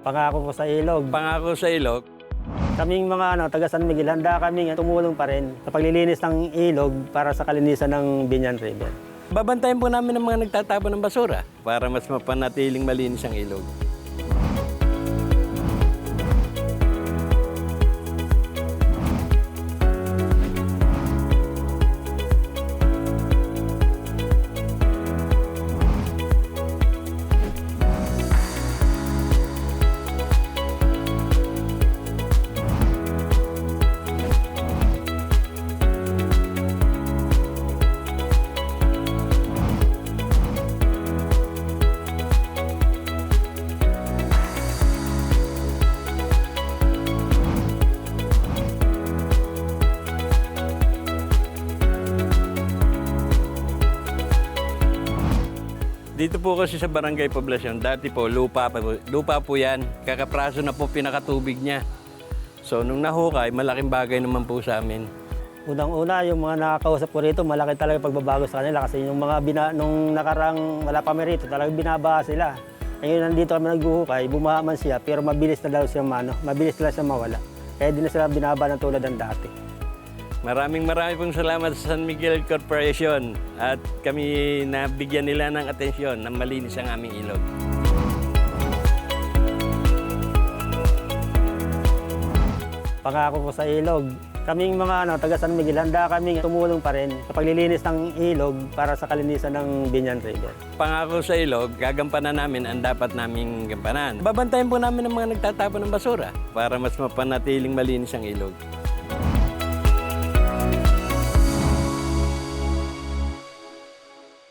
Pangako ko sa ilog. Pangako sa ilog, Kaming mga ano, taga San Miguel, handa kami tumulong pa rin sa paglilinis ng ilog para sa kalinisan ng Binyan River. babantayan po namin ang mga nagtatapon ng basura para mas mapanatiling malinis ang ilog. Dito po kasi sa Barangay Poblasyon, dati po lupa, pa po, lupa po yan. Kakapraso na po pinakatubig niya. So nung nahukay, malaking bagay naman po sa amin. Unang-una, yung mga nakakausap ko rito, malaki talaga pagbabago sa kanila kasi yung mga bina, nung nakarang wala pa rito, talagang binaba sila. Ngayon nandito kami naghuhukay, bumaha man siya, pero mabilis na daw siya mano, mabilis na siya mawala. Kaya di na sila binaba ng tulad ng dati. Maraming maraming pong salamat sa San Miguel Corporation at kami nabigyan nila ng atensyon na malinis ang aming ilog. Pangako ko sa ilog. Kaming mga ano, taga San Miguel, handa kami tumulong pa rin sa paglilinis ng ilog para sa kalinisan ng Binyan River. Pangako sa ilog, gagampanan namin ang dapat naming gampanan. Babantayan po namin ang mga nagtatapon ng basura para mas mapanatiling malinis ang ilog.